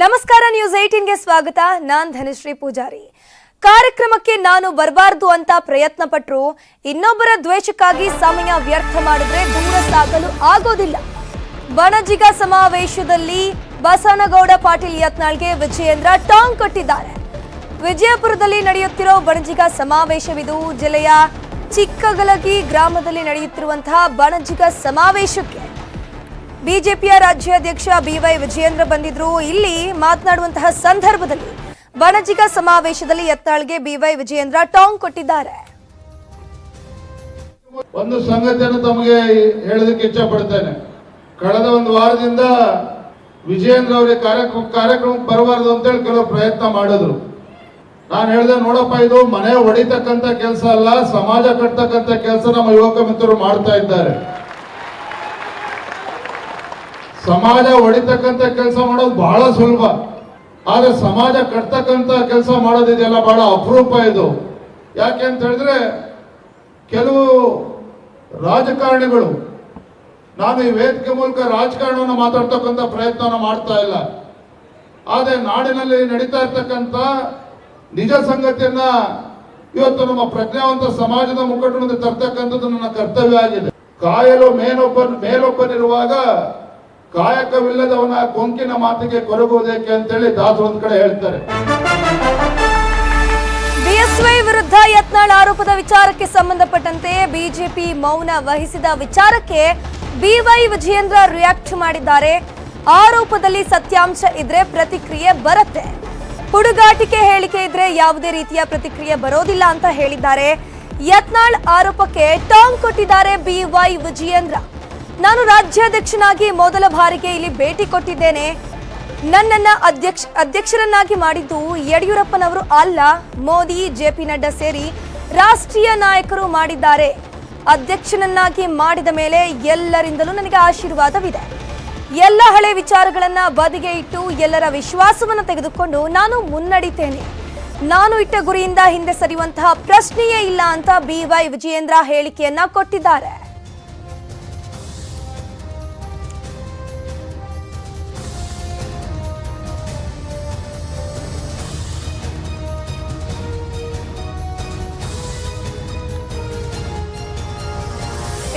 ನಮಸ್ಕಾರ ನ್ಯೂಸ್ ಏಟೀನ್ಗೆ ಸ್ವಾಗತ. ನಾನ್ ಧನಶ್ರೀ ಪೂಜಾರಿ. ಕಾರ್ಯಕ್ರಮಕ್ಕೆ ನಾನು ಬರಬಾರದು ಅಂತ ಪ್ರಯತ್ನ ಪಟ್ಟರು ಇನ್ನೊಬ್ಬರ ದ್ವೇಷಕ್ಕಾಗಿ ಸಮಯ ವ್ಯರ್ಥ ಮಾಡಿದ್ರೆ ದೂರ ಸಾಗಲು ಆಗೋದಿಲ್ಲ. ಬಣಜಿಗ ಸಮಾವೇಶದಲ್ಲಿ ಬಸನಗೌಡ ಪಾಟೀಲ್ ಯತ್ನಾಳ್ಗೆ ವಿಜಯೇಂದ್ರ ಟಾಂಗ್ ಕೊಟ್ಟಿದ್ದಾರೆ. ವಿಜಯಪುರದಲ್ಲಿ ನಡೆಯುತ್ತಿರೋ ಬಣಜಿಗ ಸಮಾವೇಶವಿದು ಜಿಲ್ಲೆಯ ಚಿಕ್ಕಗಲಗಿ ಗ್ರಾಮದಲ್ಲಿ ನಡೆಯುತ್ತಿರುವಂತಹ ಬಣಜಿಗ ಸಮಾವೇಶಕ್ಕೆ ಬಿಜೆಪಿಯ ರಾಜ್ಯಾಧ್ಯಕ್ಷ ಬಿವೈ ವಿಜಯೇಂದ್ರ ಬಂದಿದ್ರು. ಇಲ್ಲಿ ಮಾತನಾಡುವಂತಹ ಸಂದರ್ಭದಲ್ಲಿ ವಣಜಿಗ ಸಮಾವೇಶದಲ್ಲಿ ಯತ್ನಾಳ್ಗೆ ಬಿವೈ ವಿಜಯೇಂದ್ರ ಟಾಂಗ್ ಕೊಟ್ಟಿದ್ದಾರೆ. ಒಂದು ಸಂಗತಿಯನ್ನು ತಮಗೆ ಹೇಳೋದಕ್ಕೆ ಇಚ್ಛೆ ಪಡ್ತೇನೆ. ಕಳೆದ ಒಂದು ವಾರದಿಂದ ವಿಜಯೇಂದ್ರ ಅವರಿಗೆ ಕಾರ್ಯಕ್ರಮ ಕಾರ್ಯಕ್ರಮಕ್ಕೆ ಅಂತ ಹೇಳಿ ಕೆಲವು ಪ್ರಯತ್ನ ಮಾಡಿದ್ರು. ನಾನು ಹೇಳಿದೆ, ನೋಡಪ್ಪ, ಇದು ಮನೆ ಹೊಡಿತಕ್ಕಂಥ ಕೆಲಸ ಅಲ್ಲ, ಸಮಾಜ ಕಟ್ಟತಕ್ಕಂಥ ಕೆಲಸ ನಮ್ಮ ಯುವಕ ಮಿತ್ರರು ಮಾಡ್ತಾ ಇದ್ದಾರೆ. ಸಮಾಜ ಹೊಡಿತಕ್ಕಂತ ಕೆಲಸ ಮಾಡೋದು ಬಹಳ ಸುಲಭ. ಆದ್ರೆ ಸಮಾಜ ಕಟ್ತಕ್ಕಂತ ಕೆಲಸ ಮಾಡೋದಿದೆಯಲ್ಲ ಬಹಳ ಅಪರೂಪ ಇದು. ಯಾಕೆ ಅಂತ ಹೇಳಿದ್ರೆ, ಕೆಲವು ರಾಜಕಾರಣಿಗಳು, ನಾನು ಈ ವೇದಿಕೆ ಮೂಲಕ ರಾಜಕಾರಣವನ್ನು ಮಾತಾಡ್ತಕ್ಕಂಥ ಪ್ರಯತ್ನವನ್ನು ಮಾಡ್ತಾ ಇಲ್ಲ. ಆದರೆ ನಾಡಿನಲ್ಲಿ ನಡೀತಾ ಇರ್ತಕ್ಕಂಥ ನಿಜ ಸಂಗತಿಯನ್ನ ಇವತ್ತು ನಮ್ಮ ಪ್ರಜ್ಞಾವಂತ ಸಮಾಜದ ಮುಖಂಡ ತರ್ತಕ್ಕಂಥದ್ದು ನನ್ನ ಕರ್ತವ್ಯ ಆಗಿದೆ. ಕಾಯಲು ಮೇನೊಬ್ಬ ಮೇಲೊಬ್ಬನಿರುವಾಗ ಕಾಯಕವಿಲ್ಲದವನ ಕೊಂಕಿನ ಮಾತಿಗೆ ಕೊರಗುವುದೇಕೆ ಅಂತೇಳಿ ದಾಸರು ಒಂದ್ ಕಡೆ ಹೇಳ್ತಾರೆ. ಬಿಎಸ್ವೈ ವಿರುದ್ಧ ಯತ್ನಾಳ್ ಆರೋಪದ ವಿಚಾರಕ್ಕೆ ಸಂಬಂಧಪಟ್ಟಂತೆ ಬಿಜೆಪಿ ಮೌನ ವಹಿಸಿದ ವಿಚಾರಕ್ಕೆ ಬಿವೈ ವಿಜಯೇಂದ್ರ ರಿಯಾಕ್ಟ್ ಮಾಡಿದ್ದಾರೆ. ಆರೋಪದಲ್ಲಿ ಸತ್ಯಾಂಶ ಇದ್ರೆ ಪ್ರತಿಕ್ರಿಯೆ ಬರುತ್ತೆ. ಹುಡುಗಾಟಿಕೆ ಹೇಳಿಕೆ ಇದ್ರೆ ಯಾವುದೇ ರೀತಿಯ ಪ್ರತಿಕ್ರಿಯೆ ಬರೋದಿಲ್ಲ ಅಂತ ಹೇಳಿದ್ದಾರೆ. ಯತ್ನಾಳ್ ಆರೋಪಕ್ಕೆ ಟಾಂಗ್ ಕೊಟ್ಟಿದ್ದಾರೆ ಬಿವೈ ವಿಜಯೇಂದ್ರ. ನಾನು ರಾಜ್ಯಾಧ್ಯಕ್ಷನಾಗಿ ಮೊದಲ ಬಾರಿಗೆ ಇಲ್ಲಿ ಭೇಟಿ ಕೊಟ್ಟಿದ್ದೇನೆ. ನನ್ನನ್ನ ಅಧ್ಯಕ್ಷ, ಅಧ್ಯಕ್ಷರನ್ನಾಗಿ ಮಾಡಿದ್ದು ಯಡಿಯೂರಪ್ಪನವರು ಅಲ್ಲ. ಮೋದಿ, ಜೆ ಪಿ ನಡ್ಡಾ ಸೇರಿ ರಾಷ್ಟ್ರೀಯ ನಾಯಕರು ಮಾಡಿದ್ದಾರೆ. ಅಧ್ಯಕ್ಷನನ್ನಾಗಿ ಮಾಡಿದ ಮೇಲೆ ಎಲ್ಲರಿಂದಲೂ ನನಗೆ ಆಶೀರ್ವಾದವಿದೆ. ಎಲ್ಲ ಹಳೆ ವಿಚಾರಗಳನ್ನ ಬದಿಗೆ ಇಟ್ಟು ಎಲ್ಲರ ವಿಶ್ವಾಸವನ್ನು ತೆಗೆದುಕೊಂಡು ನಾನು ಮುನ್ನಡಿತೇನೆ. ನಾನು ಇಟ್ಟ ಗುರಿಯಿಂದ ಹಿಂದೆ ಸರಿಯುವಂತಹ ಪ್ರಶ್ನೆಯೇ ಇಲ್ಲ ಅಂತ ಬಿವೈ ವಿಜಯೇಂದ್ರ ಹೇಳಿಕೆಯನ್ನ ಕೊಟ್ಟಿದ್ದಾರೆ.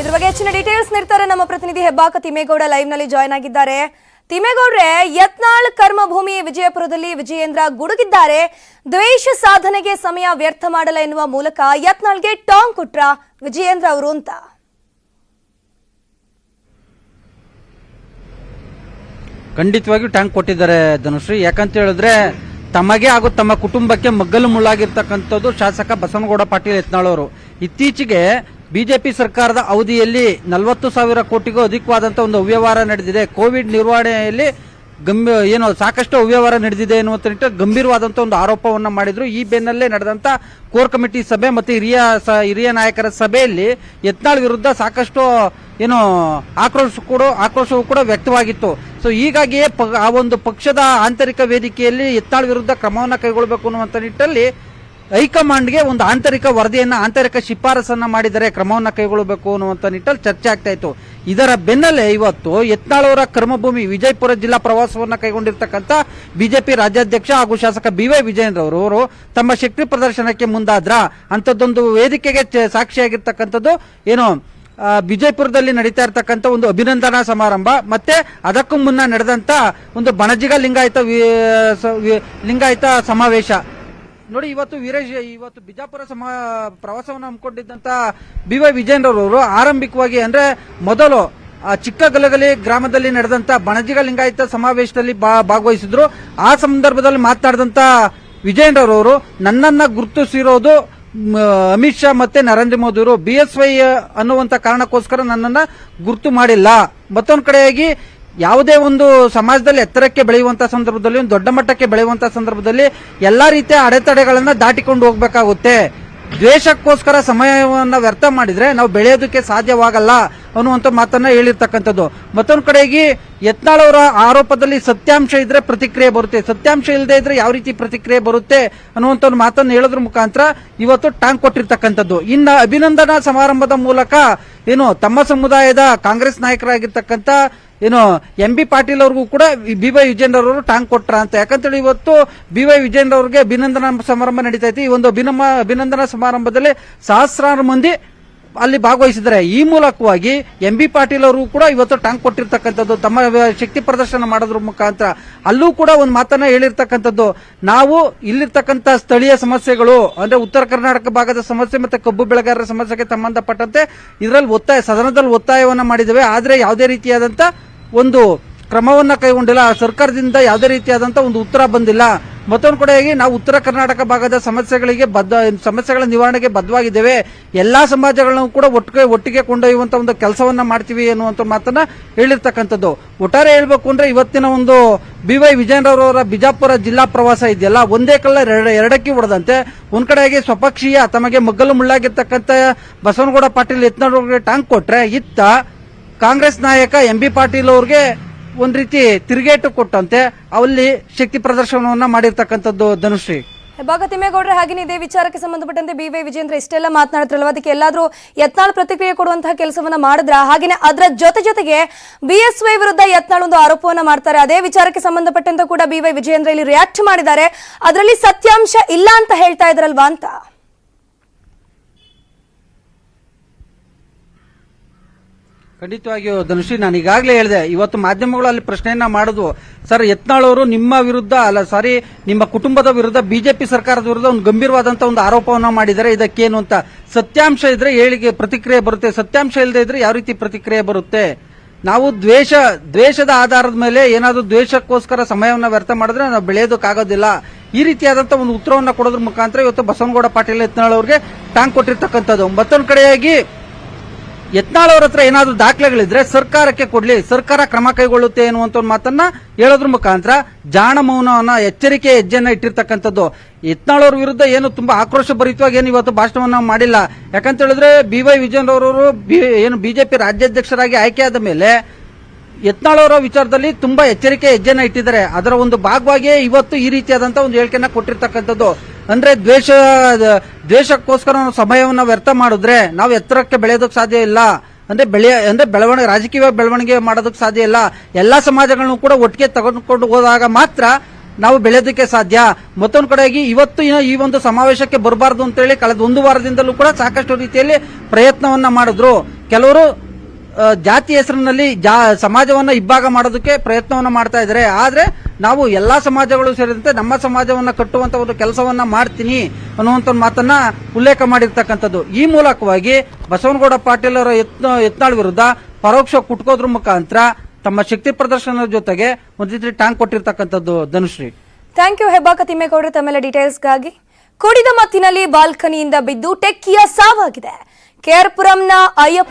ಇದ್ರ ಬಗ್ಗೆ ಹೆಚ್ಚಿನ ಡೀಟೇಲ್ಸ್ ನೀಡ್ತಾರೆ ನಮ್ಮ ಪ್ರತಿನಿಧಿ ಹೆಬ್ಬಾಕ ತಿಮ್ಮೇಗೌಡ ಲೈವ್ನಲ್ಲಿ ಜಾಯ್ನ್ ಆಗಿದ್ದಾರೆ. ತಿಮ್ಮೇಗೌಡ್ರೆ ಯತ್ನಾಳ್ ಕರ್ಮಭೂಮಿ ವಿಜಯಪುರದಲ್ಲಿ ವಿಜಯೇಂದ್ರ ಗುಡುಗಿದ್ದಾರೆ. ದ್ವೇಷ ಸಾಧನೆಗೆ ಸಮಯ ವ್ಯರ್ಥ ಮಾಡಲ್ಲ ಎನ್ನುವ ಮೂಲಕ ಯತ್ನಾಳ್ಗೆ ಟಾಂಗ್ ಕೊಟ್ರ ವಿಜಯೇಂದ್ರ ಅವರು ಅಂತ. ಖಂಡಿತವಾಗಿಯೂ ಟ್ಯಾಂಕ್ ಕೊಟ್ಟಿದ್ದಾರೆ ಧನುಶ್ರೀ. ಯಾಕಂತ ಹೇಳಿದ್ರೆ, ತಮಗೆ ಹಾಗೂ ತಮ್ಮ ಕುಟುಂಬಕ್ಕೆ ಮಗ್ಗಲು ಮುಳ್ಳಾಗಿರ್ತಕ್ಕಂಥದ್ದು ಶಾಸಕ ಬಸವನಗೌಡ ಪಾಟೀಲ್ ಯತ್ನಾಳ್ ಅವರು. ಇತ್ತೀಚೆಗೆ ಬಿಜೆಪಿ ಸರ್ಕಾರದ ಅವಧಿಯಲ್ಲಿ ನಲವತ್ತು ಸಾವಿರ ಕೋಟಿಗೂ ಅಧಿಕವಾದಂತಹ ಒಂದು ಅವ್ಯವಹಾರ ನಡೆದಿದೆ. ಕೋವಿಡ್ ನಿರ್ವಹಣೆಯಲ್ಲಿ ಗಂಭೀರ, ಏನು, ಸಾಕಷ್ಟು ಅವ್ಯವಹಾರ ನಡೆದಿದೆ ಎನ್ನುವಂತ ನಿಟ್ಟಿನಲ್ಲಿ ಗಂಭೀರವಾದಂತಹ ಒಂದು ಆರೋಪವನ್ನು ಮಾಡಿದ್ರು. ಈ ಬೆನ್ನಲ್ಲೇ ನಡೆದಂತ ಕೋರ್ ಕಮಿಟಿ ಸಭೆ ಮತ್ತು ಹಿರಿಯ ಸ- ಹಿರಿಯ ನಾಯಕರ ಸಭೆಯಲ್ಲಿ ಯತ್ನಾಳ್ ವಿರುದ್ಧ ಸಾಕಷ್ಟು, ಏನು, ಆಕ್ರೋಶ ಕೂಡ, ಆಕ್ರೋಶವೂ ಕೂಡ ವ್ಯಕ್ತವಾಗಿತ್ತು. ಸೊ ಹೀಗಾಗಿಯೇ ಆ ಒಂದು ಪಕ್ಷದ ಆಂತರಿಕ ವೇದಿಕೆಯಲ್ಲಿ ಯತ್ನಾಳ್ ವಿರುದ್ಧ ಕ್ರಮವನ್ನು ಕೈಗೊಳ್ಳಬೇಕು ಅನ್ನುವಂಥ ನಿಟ್ಟಲ್ಲಿ ಹೈಕಮಾಂಡ್ಗೆ ಒಂದು ಆಂತರಿಕ ವರದಿಯನ್ನ, ಆಂತರಿಕ ಶಿಫಾರಸನ್ನ ಮಾಡಿದರೆ ಕ್ರಮವನ್ನು ಕೈಗೊಳ್ಳಬೇಕು ಅನ್ನುವಂತ ನಿಟ್ಟಲ್ಲಿ ಚರ್ಚೆ ಆಗ್ತಾ ಇತ್ತು. ಇದರ ಬೆನ್ನಲ್ಲೇ ಇವತ್ತು ಯತ್ನಾಳವರ ಕರ್ಮಭೂಮಿ ವಿಜಯಪುರ ಜಿಲ್ಲಾ ಪ್ರವಾಸವನ್ನ ಕೈಗೊಂಡಿರ್ತಕ್ಕಂಥ ಬಿಜೆಪಿ ರಾಜ್ಯಾಧ್ಯಕ್ಷ ಹಾಗೂ ಶಾಸಕ ಬಿ ವೈ ವಿಜಯೇಂದ್ರ ಅವರು ತಮ್ಮ ಶಕ್ತಿ ಪ್ರದರ್ಶನಕ್ಕೆ ಮುಂದಾದ್ರ ಅಂಥದ್ದೊಂದು ವೇದಿಕೆಗೆ ಸಾಕ್ಷಿಯಾಗಿರ್ತಕ್ಕಂಥದ್ದು ಏನು ವಿಜಯಪುರದಲ್ಲಿ ನಡೀತಾ ಇರತಕ್ಕಂಥ ಒಂದು ಅಭಿನಂದನಾ ಸಮಾರಂಭ, ಮತ್ತೆ ಅದಕ್ಕೂ ಮುನ್ನ ನಡೆದಂತ ಒಂದು ಬಣಜಿಗ ಲಿಂಗಾಯತ ಲಿಂಗಾಯತ ಸಮಾವೇಶ. ನೋಡಿ, ಇವತ್ತು ವೀರೇಶ್, ಇವತ್ತು ಬಿಜಾಪುರ ಸಮ, ಪ್ರವಾಸವನ್ನು ಹಮ್ಮಿಕೊಂಡಿದ್ದಂತ ಬಿ ವೈ ವಿಜೇಂದ್ರ ಆರಂಭಿಕವಾಗಿ ಅಂದ್ರೆ ಮೊದಲು ಚಿಕ್ಕಗಲಗಲಿ ಗ್ರಾಮದಲ್ಲಿ ನಡೆದಂತ ಬಣಜಿಗ ಲಿಂಗಾಯತ ಸಮಾವೇಶದಲ್ಲಿ ಭಾಗವಹಿಸಿದ್ರು. ಆ ಸಂದರ್ಭದಲ್ಲಿ ಮಾತನಾಡಿದಂತ ವಿಜೇಂದ್ರ ಅವರು ನನ್ನನ್ನ ಗುರುತಿಸಿರೋದು ಅಮಿತ್ ಶಾ ಮತ್ತೆ ನರೇಂದ್ರ ಮೋದಿ ಅವರು ಬಿ ಎಸ್ ವೈ ಅನ್ನುವಂತ ಕಾರಣಕ್ಕೋಸ್ಕರ ನನ್ನನ್ನ ಗುರುತು ಮಾಡಿಲ್ಲ. ಮತ್ತೊಂದು ಕಡೆಯಾಗಿ ಯಾವುದೇ ಒಂದು ಸಮಾಜದಲ್ಲಿ ಎತ್ತರಕ್ಕೆ ಬೆಳೆಯುವಂತಹ ಸಂದರ್ಭದಲ್ಲಿ, ಒಂದು ದೊಡ್ಡ ಮಟ್ಟಕ್ಕೆ ಬೆಳೆಯುವಂತಹ ಸಂದರ್ಭದಲ್ಲಿ ಎಲ್ಲಾ ರೀತಿಯ ಅಡೆತಡೆಗಳನ್ನ ದಾಟಿಕೊಂಡು ಹೋಗ್ಬೇಕಾಗುತ್ತೆ. ದ್ವೇಷಕ್ಕೋಸ್ಕರ ಸಮಯವನ್ನ ವ್ಯರ್ಥ ಮಾಡಿದ್ರೆ ನಾವು ಬೆಳೆಯೋದಕ್ಕೆ ಸಾಧ್ಯವಾಗಲ್ಲ ಅನ್ನುವಂತ ಮಾತನ್ನ ಹೇಳಿರ್ತಕ್ಕಂಥದ್ದು. ಮತ್ತೊಂದು ಕಡೆಗೆ ಯತ್ನಾಳ್ ಅವರ ಆರೋಪದಲ್ಲಿ ಸತ್ಯಾಂಶ ಇದ್ರೆ ಪ್ರತಿಕ್ರಿಯೆ ಬರುತ್ತೆ. ಸತ್ಯಾಂಶ ಇಲ್ಲದೆ ಇದ್ರೆ ಯಾವ ರೀತಿ ಪ್ರತಿಕ್ರಿಯೆ ಬರುತ್ತೆ ಅನ್ನುವಂತ ಒಂದು ಮಾತನ್ನು ಹೇಳೋದ್ರ ಮುಖಾಂತರ ಇವತ್ತು ಟಾಂಗ್ ಕೊಟ್ಟಿರ್ತಕ್ಕಂಥದ್ದು. ಇನ್ನ ಅಭಿನಂದನಾ ಸಮಾರಂಭದ ಮೂಲಕ ಏನು ತಮ್ಮ ಸಮುದಾಯದ ಕಾಂಗ್ರೆಸ್ ನಾಯಕರಾಗಿರ್ತಕ್ಕಂಥ ಏನು ಎಂ ಬಿ ಪಾಟೀಲ್ ಅವ್ರಿಗೂ ಕೂಡ ಬಿ ವೈ ವಿಜೇಂದ್ರ ಅವರು ಟಾಂಗ್ ಕೊಟ್ರ ಅಂತ. ಯಾಕಂತೇಳಿ ಇವತ್ತು ಬಿ ವೈ ವಿಜೇಂದ್ರ ಅವ್ರಿಗೆ ಅಭಿನಂದನಾ ಸಮಾರಂಭ ನಡೀತೈತಿ ಈ ಒಂದು ಅಭಿನಮ, ಅಭಿನಂದನಾ ಸಮಾರಂಭದಲ್ಲಿ ಸಹಸ್ರಾರು ಮಂದಿ ಅಲ್ಲಿ ಭಾಗವಹಿಸಿದ್ದಾರೆ. ಈ ಮೂಲಕವಾಗಿ ಎಂ ಬಿ ಪಾಟೀಲ್ ಅವರು ಕೂಡ ಇವತ್ತು ಟಾಂಗ್ ಕೊಟ್ಟಿರ್ತಕ್ಕಂಥದ್ದು, ತಮ್ಮ ಶಕ್ತಿ ಪ್ರದರ್ಶನ ಮಾಡೋದ್ರ ಮುಖಾಂತರ. ಅಲ್ಲೂ ಕೂಡ ಒಂದು ಮಾತನ್ನ ಹೇಳಿರ್ತಕ್ಕಂಥದ್ದು, ನಾವು ಇಲ್ಲಿರ್ತಕ್ಕಂಥ ಸ್ಥಳೀಯ ಸಮಸ್ಯೆಗಳು, ಅಂದ್ರೆ ಉತ್ತರ ಕರ್ನಾಟಕ ಭಾಗದ ಸಮಸ್ಯೆ ಮತ್ತೆ ಕಬ್ಬು ಬೆಳೆಗಾರರ ಸಮಸ್ಯೆಗೆ ಸಂಬಂಧಪಟ್ಟಂತೆ ಇದರಲ್ಲಿ ಒತ್ತಾಯ, ಸದನದಲ್ಲಿ ಒತ್ತಾಯವನ್ನ ಮಾಡಿದ್ದೇವೆ. ಆದ್ರೆ ಯಾವುದೇ ರೀತಿಯಾದಂತ ಒಂದು ಕ್ರಮವನ್ನ ಕೈಗೊಂಡಿಲ್ಲ. ಸರ್ಕಾರದಿಂದ ಯಾವುದೇ ರೀತಿಯಾದಂತ ಒಂದು ಉತ್ತರ ಬಂದಿಲ್ಲ. ಮತ್ತೊಂದು ಕಡೆಯಾಗಿ ನಾವು ಉತ್ತರ ಕರ್ನಾಟಕ ಭಾಗದ ಸಮಸ್ಯೆಗಳಿಗೆ ಬದ್ಧ, ಸಮಸ್ಯೆಗಳ ನಿವಾರಣೆಗೆ ಬದ್ಧವಾಗಿದ್ದೇವೆ. ಎಲ್ಲಾ ಸಮಾಜಗಳನ್ನು ಕೂಡ ಒಟ್ಟಿಗೆ ಒಟ್ಟಿಗೆ ಕೊಂಡೊಯ್ಯುವಂತ ಒಂದು ಕೆಲಸವನ್ನ ಮಾಡ್ತೀವಿ ಅನ್ನುವಂತ ಮಾತನ್ನ ಹೇಳಿರ್ತಕ್ಕಂಥದ್ದು. ಒಟ್ಟಾರೆ ಹೇಳ್ಬೇಕು ಅಂದ್ರೆ ಇವತ್ತಿನ ಒಂದು ಬಿ ವೈ ವಿಜಯನಗರವರ ಬಿಜಾಪುರ ಜಿಲ್ಲಾ ಪ್ರವಾಸ ಇದೆಯಲ್ಲ, ಒಂದೇ ಕಲ್ಲ ಎರಡು, ಎರಡಕ್ಕೆ ಹೊಡೆದಂತೆ ಒಂದ್ ಕಡೆಯಾಗಿ ಸ್ವಪಕ್ಷೀಯ ತಮಗೆ ಮಗ್ಗಲು ಮುಳ್ಳಾಗಿರ್ತಕ್ಕಂಥ ಬಸವನಗೌಡ ಪಾಟೀಲ್ ಯತ್ನಾಳ್ ಟಾಂಗ್ ಕೊಟ್ರೆ ಇತ್ತ ಕಾಂಗ್ರೆಸ್ ನಾಯಕ ಎಂ ಬಿ ಪಾಟೀಲ್ ಅವ್ರಿಗೆ ಒಂದ್ ರೀತಿ ತಿರುಗೇಟು ಕೊಟ್ಟಂತೆ, ಅಲ್ಲಿ ಶಕ್ತಿ ಪ್ರದರ್ಶನವನ್ನ ಮಾಡಿರ್ತಕ್ಕಂಥದ್ದು ಧನುಶ್ರೀ. ಹೆಬ್ಬಾಗ ತಿಮ್ಮೇಗೌಡ್ರೆ, ಹಾಗೇನೆ ಇದೇ ವಿಚಾರಕ್ಕೆ ಸಂಬಂಧಪಟ್ಟಂತೆ ಬಿ ವೈ ವಿಜೇಂದ್ರ ಇಷ್ಟೆಲ್ಲ ಮಾತನಾಡ್ತಿರಲ್ವ? ಅದಕ್ಕೆ ಎಲ್ಲಾದ್ರೂ ಯತ್ನಾಳ್ ಪ್ರತಿಕ್ರಿಯೆ ಕೊಡುವಂತಹ ಕೆಲಸವನ್ನ ಮಾಡಿದ್ರ? ಹಾಗೇನೆ ಅದರ ಜೊತೆ ಜೊತೆಗೆ ಬಿಎಸ್ವೈ ವಿರುದ್ಧ ಯತ್ನಾಳ್ ಒಂದು ಆರೋಪವನ್ನ ಮಾಡ್ತಾರೆ. ಅದೇ ವಿಚಾರಕ್ಕೆ ಸಂಬಂಧಪಟ್ಟಂತೆ ಕೂಡ ಬಿ ವೈ ವಿಜೇಂದ್ರ ಇಲ್ಲಿ ರಿಯಾಕ್ಟ್ ಮಾಡಿದ್ದಾರೆ. ಅದರಲ್ಲಿ ಸತ್ಯಾಂಶ ಇಲ್ಲ ಅಂತ ಹೇಳ್ತಾ ಇದ್ರಲ್ವಾ ಅಂತ? ಖಂಡಿತವಾಗಿಯೂ ಧನುಶ್ರೀ ನಾನು ಈಗಾಗಲೇ ಹೇಳಿದೆ, ಇವತ್ತು ಮಾಧ್ಯಮಗಳು ಅಲ್ಲಿ ಪ್ರಶ್ನೆಯನ್ನ ಮಾಡುದು, ಸರ್ ಯತ್ನಾಳ್ ಅವರು ನಿಮ್ಮ ವಿರುದ್ಧ, ಅಲ್ಲ, ಸಾರಿ, ನಿಮ್ಮ ಕುಟುಂಬದ ವಿರುದ್ಧ, ಬಿಜೆಪಿ ಸರ್ಕಾರದ ವಿರುದ್ಧ ಒಂದು ಗಂಭೀರವಾದಂತಹ ಒಂದು ಆರೋಪವನ್ನ ಮಾಡಿದ್ದಾರೆ ಇದಕ್ಕೇನು ಅಂತ. ಸತ್ಯಾಂಶ ಇದ್ರೆ ಹೇಳಿಕೆ ಪ್ರತಿಕ್ರಿಯೆ ಬರುತ್ತೆ, ಸತ್ಯಾಂಶ ಇಲ್ಲದೆ ಇದ್ರೆ ಯಾವ ರೀತಿ ಪ್ರತಿಕ್ರಿಯೆ ಬರುತ್ತೆ? ನಾವು ದ್ವೇಷ, ದ್ವೇಷದ ಆಧಾರದ ಮೇಲೆ ಏನಾದರೂ ದ್ವೇಷಕ್ಕೋಸ್ಕರ ಸಮಯವನ್ನ ವ್ಯರ್ಥ ಮಾಡಿದ್ರೆ ನಾವು ಬೆಳೆಯೋದಕ್ಕಾಗೋದಿಲ್ಲ. ಈ ರೀತಿಯಾದಂತಹ ಒಂದು ಉತ್ತರವನ್ನ ಕೊಡೋದ್ರ ಮುಖಾಂತರ ಇವತ್ತು ಬಸವನಗೌಡ ಪಾಟೀಲ್ ಯತ್ನಾಳ್ ಅವರಿಗೆ ಟಾಂಗ್ ಕೊಟ್ಟಿರ್ತಕ್ಕಂಥದ್ದು. ಮತ್ತೊಂದು ಕಡೆಯಾಗಿ ಯತ್ನಾಳ್ ಅವ್ರ ಹತ್ರ ಏನಾದ್ರೂ ದಾಖಲೆಗಳಿದ್ರೆ ಸರ್ಕಾರಕ್ಕೆ ಕೊಡ್ಲಿ, ಸರ್ಕಾರ ಕ್ರಮ ಕೈಗೊಳ್ಳುತ್ತೆ ಎನ್ನುವಂತ ಮಾತನ್ನ ಹೇಳೋದ್ರ ಮುಖಾಂತರ ಜಾಣ ಮೌನವನ್ನ ಎಚ್ಚರಿಕೆ ಹೆಜ್ಜೆಯನ್ನ ಇಟ್ಟಿರ್ತಕ್ಕಂಥದ್ದು. ಯತ್ನಾಳ್ ಅವ್ರ ವಿರುದ್ಧ ಏನು ತುಂಬಾ ಆಕ್ರೋಶ ಭರಿತವಾಗಿ ಏನು ಇವತ್ತು ಭಾಷಣವನ್ನ ಮಾಡಿಲ್ಲ. ಯಾಕಂತ ಹೇಳಿದ್ರೆ ಬಿ ವೈ ವಿಜಯನ್ ಅವರು ಏನು ಬಿಜೆಪಿ ರಾಜ್ಯಾಧ್ಯಕ್ಷರಾಗಿ ಆಯ್ಕೆಯಾದ ಮೇಲೆ ಯತ್ನಾಳ್ ಅವರ ವಿಚಾರದಲ್ಲಿ ತುಂಬಾ ಎಚ್ಚರಿಕೆ ಹೆಜ್ಜೆನ ಇಟ್ಟಿದ್ದಾರೆ. ಅದರ ಒಂದು ಭಾಗವಾಗಿಯೇ ಇವತ್ತು ಈ ರೀತಿಯಾದಂತಹ ಒಂದು ಹೇಳಿಕೆಯನ್ನ ಕೊಟ್ಟಿರ್ತಕ್ಕಂಥದ್ದು. ಅಂದ್ರೆ ದ್ವೇಷ, ದ್ವೇಷಕ್ಕೋಸ್ಕರ ನಾವು ಸಮಯವನ್ನ ವ್ಯರ್ಥ ಮಾಡಿದ್ರೆ ನಾವು ಎತ್ತರಕ್ಕೆ ಬೆಳೆಯೋದಕ್ಕೆ ಸಾಧ್ಯ ಇಲ್ಲ. ಅಂದ್ರೆ ಬೆಳೆಯ, ಅಂದ್ರೆ ಬೆಳವಣಿಗೆ, ರಾಜಕೀಯ ಬೆಳವಣಿಗೆ ಮಾಡೋದಕ್ಕೆ ಸಾಧ್ಯ ಇಲ್ಲ. ಎಲ್ಲಾ ಸಮಾಜಗಳನ್ನು ಕೂಡ ಒಟ್ಟಿಗೆ ತಗೊಂಡುಕೊಂಡು ಹೋದಾಗ ಮಾತ್ರ ನಾವು ಬೆಳೆಯೋದಕ್ಕೆ ಸಾಧ್ಯ. ಮತ್ತೊಂದು ಕಡೆಯಾಗಿ ಇವತ್ತು ಈ ಒಂದು ಸಮಾವೇಶಕ್ಕೆ ಬರಬಾರದು ಅಂತೇಳಿ ಕಳೆದ ಒಂದು ವಾರದಿಂದಲೂ ಕೂಡ ಸಾಕಷ್ಟು ರೀತಿಯಲ್ಲಿ ಪ್ರಯತ್ನವನ್ನ ಮಾಡಿದ್ರು. ಕೆಲವರು ಜಾತಿ ಹೆಸರಿನಲ್ಲಿ ಜಾ, ಸಮಾಜವನ್ನ ಇಬ್ಬಾಗ ಮಾಡೋದಕ್ಕೆ ಪ್ರಯತ್ನವನ್ನ ಮಾಡ್ತಾ ಇದ್ದಾರೆ. ಆದ್ರೆ ನಾವು ಎಲ್ಲಾ ಸಮಾಜಗಳು ಸೇರಿದಂತೆ ನಮ್ಮ ಸಮಾಜವನ್ನ ಕಟ್ಟುವಂತ ಒಂದು ಕೆಲಸವನ್ನ ಮಾಡ್ತೀನಿ ಅನ್ನುವಂತ ಮಾತನ್ನ ಉಲ್ಲೇಖ ಮಾಡಿರ್ತಕ್ಕಂಥದ್ದು. ಈ ಮೂಲಕವಾಗಿ ಬಸವನಗೌಡ ಪಾಟೀಲ್ ಅವರ ಯತ್ನ, ಯತ್ನಾಳ್ ವಿರುದ್ಧ ಪರೋಕ್ಷ ಕುಟ್ಕೋದ್ರ ಮುಖಾಂತರ ತಮ್ಮ ಶಕ್ತಿ ಪ್ರದರ್ಶನದ ಜೊತೆಗೆ ಒಂದು ರೀತಿ ಟಾಂಗ್ ಕೊಟ್ಟಿರ್ತಕ್ಕಂಥದ್ದು ಧನುಶ್ರೀ. ಥ್ಯಾಂಕ್ ಯು ಹೆಬ್ಬಾಕ ಕತಿಮೇಗೌಡರು ತಮ್ಮೆಲ್ಲ ಡೀಟೇಲ್ಸ್ಗಾಗಿ ಕುಡಿದ ಮತ್ತಿನಲ್ಲಿ ಬಾಲ್ಕನಿಯಿಂದ ಬಿದ್ದು ಟೆಕ್ಕಿಯ ಸಾವಾಗಿದೆ. ಕೇರ್ಪುರಂನ ಅಯ್ಯಪ್ಪ